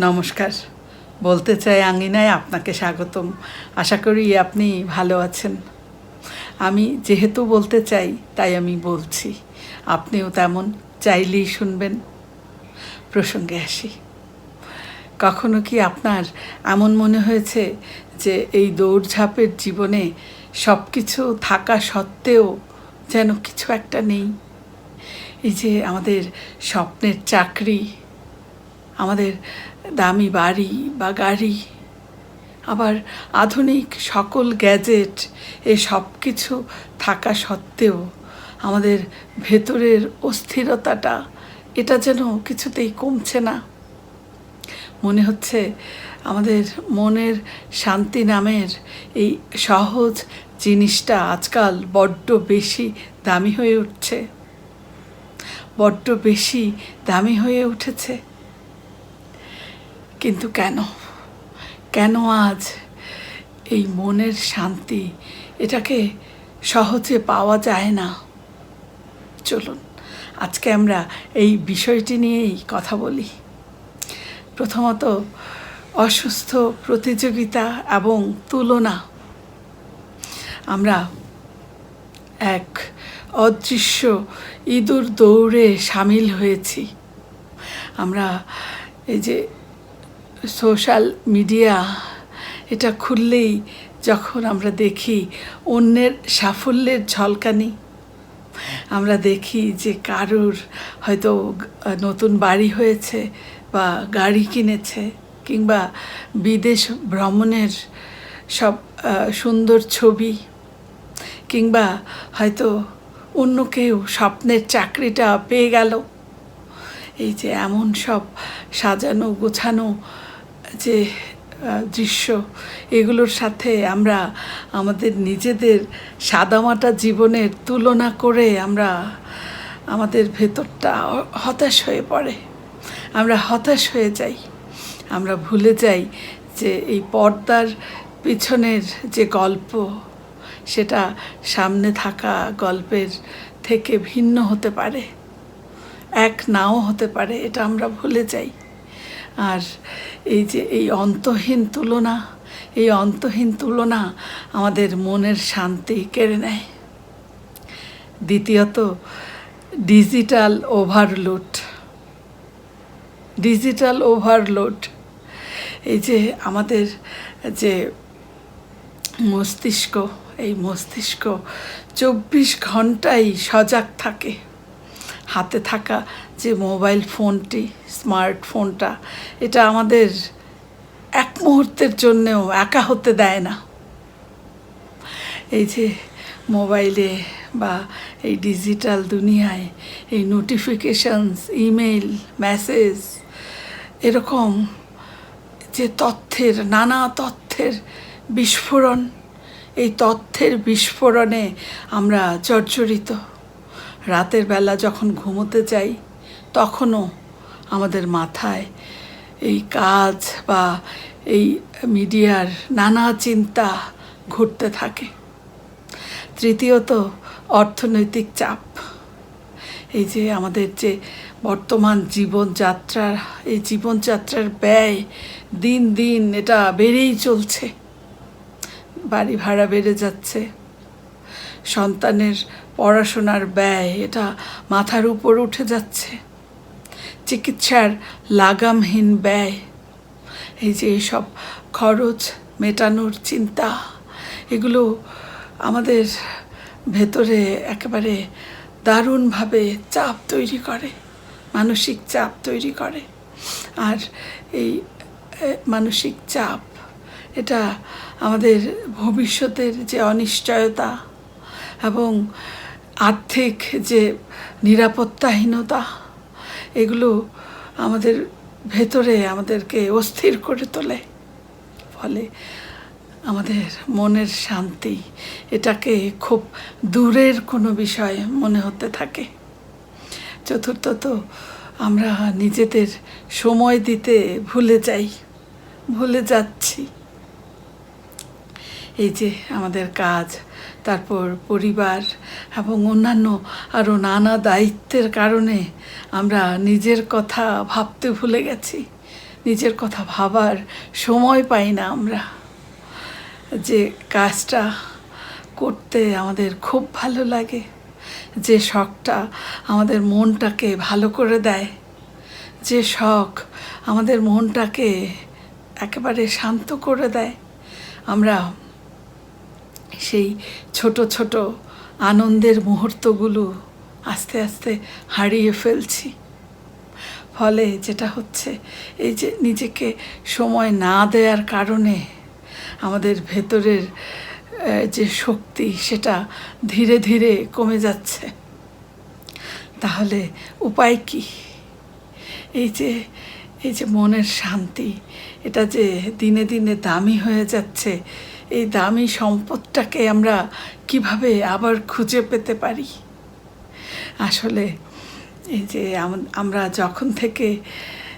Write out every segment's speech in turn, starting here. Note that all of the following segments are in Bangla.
নমস্কার। বলতে চাই আঙিনায় আপনাকে স্বাগতম। আশা করি আপনি ভালো আছেন। আমি যেহেতু বলতে চাই, তাই আমি বলছি, আপনিও তেমন চাইলেই শুনবেন। প্রসঙ্গে আসি। কখনো কি আপনার এমন মনে হয়েছে যে এই দৌড়ঝাঁপের জীবনে সব কিছু থাকা সত্ত্বেও যেন কিছু একটা নেই? এই যে আমাদের স্বপ্নের চাকরি আমাদের দামি বাড়ি বা গাড়ি, আবার আধুনিক সকল গ্যাজেট, এ সব কিছু থাকা সত্ত্বেও আমাদের ভেতরের অস্থিরতাটা, এটা যেন কিছুতেই কমছে না। মনে হচ্ছে আমাদের মনের শান্তি নামের এই সহজ জিনিসটা আজকাল বড্ড বেশি দামি হয়ে উঠছে। বড্ড বেশি দামি হয়ে উঠেছে। কিন্তু কেন? কেন আজ এই মনের শান্তি এটাকে সহজে পাওয়া যায় না? চলুন, আজকে আমরা এই বিষয়টি নিয়েই কথা বলি। প্রথমত, অসুস্থ প্রতিযোগিতা এবং তুলনা। আমরা এক অদৃশ্য ইঁদুর দৌড়ে সামিল হয়েছি। আমরা এই যে সোশ্যাল মিডিয়া, এটা খুললেই যখন আমরা দেখি অন্যের সাফল্যের ঝলকানি, আমরা দেখি যে কারুর হয়তো নতুন বাড়ি হয়েছে বা গাড়ি কিনেছে কিংবা বিদেশ ভ্রমণের সব সুন্দর ছবি কিংবা হয়তো অন্য কেউ স্বপ্নের চাকরিটা পেয়ে গেল। এই যে এমন সব সাজানো গোছানো যে দৃশ্য, এগুলোর সাথে আমরা আমাদের নিজেদের সাদামাটা জীবনের তুলনা করে আমরা আমাদের ভেতরটা হতাশ হয়ে পড়ে। আমরা হতাশ হয়ে যাই। আমরা ভুলে যাই যে, এই পর্দার পিছনের যে গল্প, সেটা সামনে থাকা গল্পের থেকে ভিন্ন হতে পারে। এক নাও হতে পারে, এটা আমরা ভুলে যাই। আর এই যে এই অন্তহীন তুলনা, এই অন্তহীন তুলনা আমাদের মনের শান্তি কেড়ে নেয়। দ্বিতীয়ত, ডিজিটাল ওভারলোড। ডিজিটাল ওভারলোড, এই যে আমাদের যে মস্তিষ্ক, এই মস্তিষ্ক চব্বিশ ঘন্টাই সজাগ থাকে। হাতে থাকা যে মোবাইল ফোনটি স্মার্টফোনটা এটা আমাদের এক মুহূর্তের জন্যেও একা হতে দেয় না। এই যে মোবাইলে বা এই ডিজিটাল দুনিয়ায় এই নোটিফিকেশনস ইমেল মেসেজ এরকম যে তথ্যের, নানা তথ্যের বিস্ফোরণ, এই তথ্যের বিস্ফোরণে আমরা জর্জরিত। রাতের বেলা যখন ঘুমোতে যাই তখনও আমাদের মাথায় এই কাজ বা এই মিডিয়ার নানা চিন্তা ঘুরতে থাকে। তৃতীয়ত, অর্থনৈতিক চাপ। এই যে আমাদের যে বর্তমান জীবনযাত্রার, এই জীবনযাত্রার ব্যয় দিন দিন এটা বেড়েই চলছে। বাড়ি ভাড়া বেড়ে যাচ্ছে। সন্তানের পড়াশোনার ব্যয় এটা মাথার উপর উঠে যাচ্ছে। চিকিৎসার লাগামহীন ব্যয়, এই যে সব খরচ মেটানোর চিন্তা, এগুলো আমাদের ভেতরে একেবারে দারুণভাবে চাপ তৈরি করে, মানসিক চাপ তৈরি করে। আর এই মানসিক চাপ, এটা আমাদের ভবিষ্যতের যে অনিশ্চয়তা এবং আর্থিক যে নিরাপত্তাহীনতা, এগুলো আমাদের ভেতরে আমাদেরকে অস্থির করে তোলে। ফলে আমাদের মনের শান্তি, এটাকে খুব দূরের কোনো বিষয় মনে হতে থাকে। চতুর্থত আমরা নিজেদের সময় দিতে ভুলে যাই, ভুলে যাচ্ছি। এই যে আমাদের কাজ তারপর পরিবার এবং অন্যান্য আরও নানা দায়িত্বের কারণে আমরা নিজের কথা ভাবতে ভুলে গেছি। নিজের কথা ভাবার সময় পাই না আমরা। যে কাজটা করতে আমাদের খুব ভালো লাগে, যে শখটা আমাদের মনটাকে ভালো করে দেয়, যে শখ আমাদের মনটাকে একেবারে শান্ত করে দেয়। আমরা সেই ছোট ছোট আনন্দের মুহূর্তগুলো আস্তে আস্তে হারিয়ে ফেলছি। ফলে যেটা হচ্ছে, এই যে নিজেকে সময় না দেওয়ার কারণে আমাদের ভেতরের যে শক্তি সেটা ধীরে ধীরে কমে যাচ্ছে। তাহলে উপায় কি? এই যে এই যে মনের শান্তি, এটা যে দিনে দিনে দামি হয়ে যাচ্ছে এই দামি সম্পদটাকে আমরা কীভাবে আবার খুঁজে পেতে পারি? আসলে এই যে আম- আমরা যখন থেকে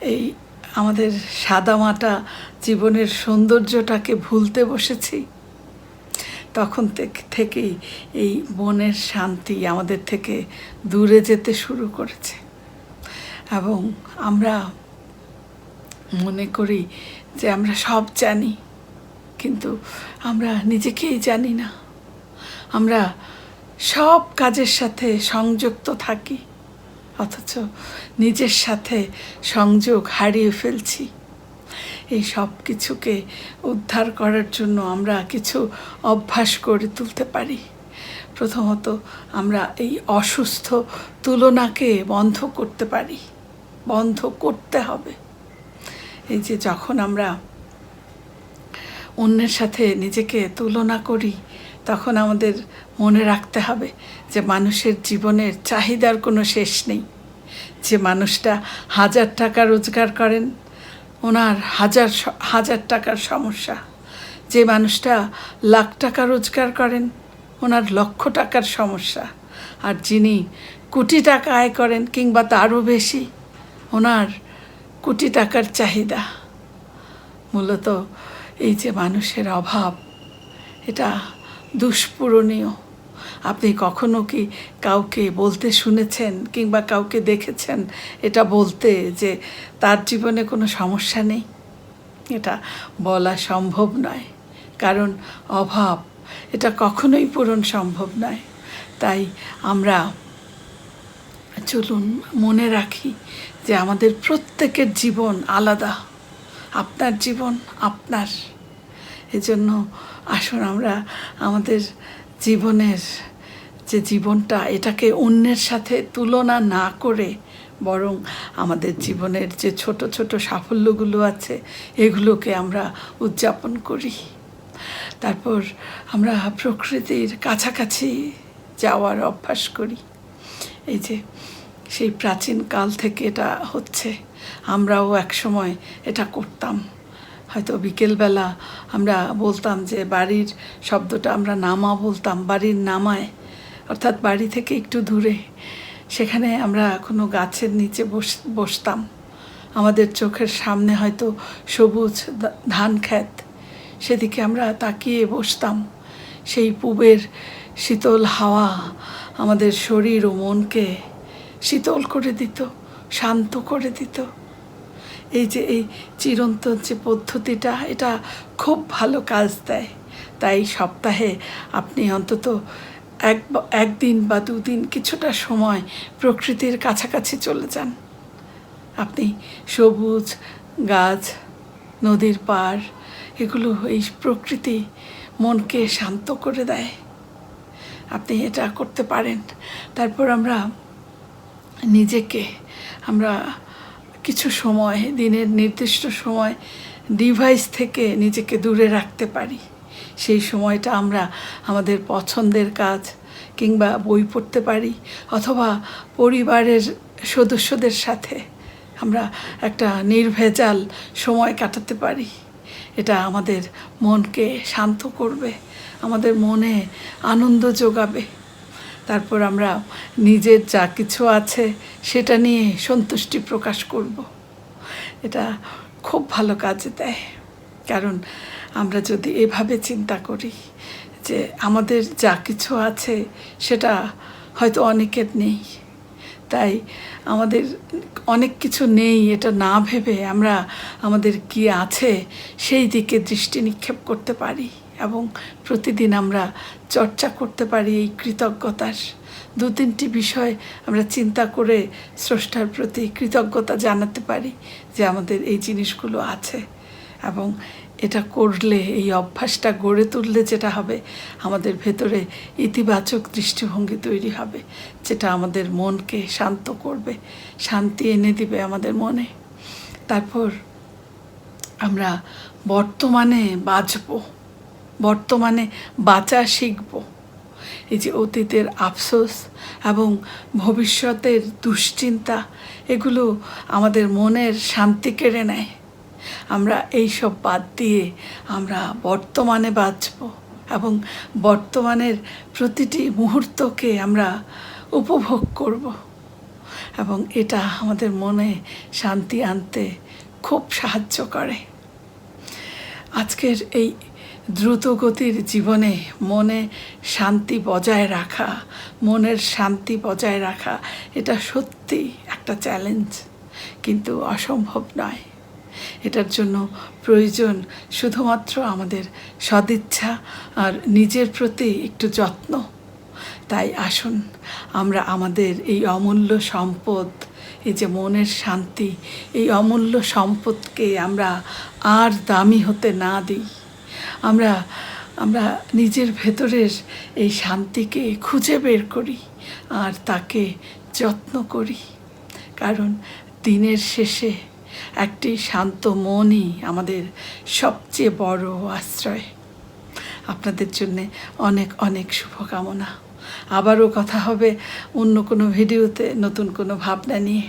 এই আমাদের সাদামাটা জীবনের সৌন্দর্যটাকে ভুলতে বসেছি, তখন থেকেই এই বনের শান্তি আমাদের থেকে দূরে যেতে শুরু করেছে। এবং আমরা মনে করি যে আমরা সব জানি কিন্তু আমরা নিজেকেই জানি না। আমরা সব কাজের সাথে সংযুক্ত থাকি, অথচ নিজের সাথে সংযোগ হারিয়ে ফেলছি। এই সব কিছুকে উদ্ধার করার জন্য আমরা কিছু অভ্যাস করে তুলতে পারি। প্রথমত আমরা এই অসুস্থ তুলনাকে বন্ধ করতে পারি, বন্ধ করতে হবে। এই যে যখন আমরা অন্যের সাথে নিজেকে তুলনা করি, তখন আমাদের মনে রাখতে হবে যে মানুষের জীবনের চাহিদার কোনো শেষ নেই। যে মানুষটা হাজার টাকা রোজগার করেন, ওনার হাজার হাজার টাকার সমস্যা। যে মানুষটা লাখ টাকা রোজগার করেন, ওনার লক্ষ টাকার সমস্যা। আর যিনি কোটি টাকা আয় করেন কিংবা তারও বেশি, ওনার কোটি টাকার চাহিদা। মূলত এই যে মানুষের অভাব, এটা দুষ্পূরণীয়। আপনি কখনো কি কাউকে বলতে শুনেছেন কিংবা কাউকে দেখেছেন এটা বলতে যে তার জীবনে কোনো সমস্যা নেই? এটা বলা সম্ভব নয়। কারণ অভাব, এটা কখনোই পূরণ সম্ভব নয়। তাই আমরা চলুন মনে রাখি যে আমাদের প্রত্যেকের জীবন আলাদা। আপনার জীবন, আপনার। এজন্য আসুন আমরা আমাদের জীবনের যে জীবনটা, এটাকে অন্যের সাথে তুলনা না করে বরং আমাদের জীবনের যে ছোট ছোট সাফল্যগুলো আছে, এগুলোকে আমরা উদযাপন করি। তারপর আমরা প্রকৃতির কাছাকাছি যাওয়ার অভ্যাস করি। এই যে সেই প্রাচীন কাল থেকে এটা হচ্ছে। আমরাও এক সময় এটা করতাম। হয়তো বিকেলবেলা আমরা বলতাম যে বাড়ির শব্দটা আমরা নামা বলতাম, বাড়ির নামায়। অর্থাৎ বাড়ি থেকে একটু দূরে। সেখানে আমরা কোনো গাছের নিচে বস, বসতাম। আমাদের চোখের সামনে হয়তো সবুজ ধান ক্ষেত। সেদিকে আমরা তাকিয়ে বসতাম। সেই পুবের শীতল হাওয়া আমাদের শরীর ও মনকে শীতল করে দিত, শান্ত করে দিত। এই যে এই চিরন্তন যে পদ্ধতিটা, এটা খুব ভালো কাজ দেয়। তাই সপ্তাহে আপনি অন্তত এক একদিন বা দুদিন কিছুটা সময় প্রকৃতির কাছাকাছি চলে যান। আপনি সবুজ গাছ, নদীর পার, এগুলো এই প্রকৃতি মনকে শান্ত করে দেয়। আপনি এটা করতে পারেন। তারপর আমরা নিজেকে, আমরা কিছু সময়, দিনের নির্দিষ্ট সময় ডিভাইস থেকে নিজেকে দূরে রাখতে পারি। সেই সময়টা আমরা আমাদের পছন্দের কাজ কিংবা বই পড়তে পারি অথবা পরিবারের সদস্যদের সাথে আমরা একটা নির্ভেজাল সময় কাটাতে পারি। এটা আমাদের মনকে শান্ত করবে, আমাদের মনে আনন্দ যোগাবে। তারপর আমরা নিজের যা কিছু আছে সেটা নিয়ে সন্তুষ্টি প্রকাশ করব। এটা খুব ভালো কাজে দেয়। কারণ আমরা যদি এভাবে চিন্তা করি যে আমাদের যা কিছু আছে সেটা হয়তো অনেকের নেই, তাই আমাদের অনেক কিছু নেই এটা না ভেবে আমরা আমাদের কি আছে সেই দিকে দৃষ্টি নিক্ষেপ করতে পারি। এবং প্রতিদিন আমরা চর্চা করতে পারি এই কৃতজ্ঞতার। দু তিনটি বিষয় আমরা চিন্তা করে স্রষ্টার প্রতি কৃতজ্ঞতা জানাতে পারি যে আমাদের এই জিনিসগুলো আছে এবং এটা করলে, এই অভ্যাসটা গড়ে তুললে যেটা হবে, আমাদের ভেতরে ইতিবাচক দৃষ্টিভঙ্গি তৈরি হবে, যেটা আমাদের মনকে শান্ত করবে, শান্তি এনে দিবে আমাদের মনে। তারপর আমরা বর্তমানে বাঁচব। বর্তমানে বাঁচা শিখব। এই যে অতীতের আফসোস এবং ভবিষ্যতের দুশ্চিন্তা, এগুলো আমাদের মনের শান্তি কেড়ে নেয়। আমরা এই সব বাদ দিয়ে আমরা বর্তমানে বাঁচব এবং বর্তমানের প্রতিটি মুহূর্তকে আমরা উপভোগ করব। এবং এটা আমাদের মনে শান্তি আনতে খুব সাহায্য করে। আজকের এই দ্রুতগতির জীবনে মনে শান্তি বজায় রাখা, মনের শান্তি বজায় রাখা, এটা সত্যি একটা চ্যালেঞ্জ কিন্তু অসম্ভব নয়। এটার জন্য প্রয়োজন শুধুমাত্র আমাদের সদিচ্ছা আর নিজের প্রতি একটু যত্ন। তাই আসুন, আমরা আমাদের এই অমূল্য সম্পদ, এই যে মনের শান্তি, এই অমূল্য সম্পদকে আমরা আর দামি হতে না দিই। আমরা আমরা নিজের ভেতরের এই শান্তিকে খুঁজে বের করি আর তাকে যত্ন করি। কারণ দিনের শেষে একটি শান্ত মনই আমাদের সবচেয়ে বড় আশ্রয়। আপনাদের জন্যে অনেক অনেক শুভকামনা। আবারও কথা হবে অন্য কোনো ভিডিওতে, নতুন কোনো ভাবনা নিয়ে।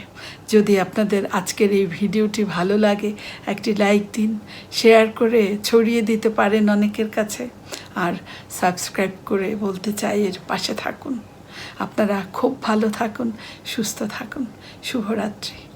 যদি আপনাদের আজকের এই ভিডিওটি ভালো লাগে, একটি লাইক দিন, শেয়ার করে ছড়িয়ে দিতে পারেন অনেকের কাছে। আর সাবস্ক্রাইব করে বলতে চাই এর পাশে থাকুন। আপনারা খুব ভালো থাকুন, সুস্থ থাকুন। শুভরাত্রি।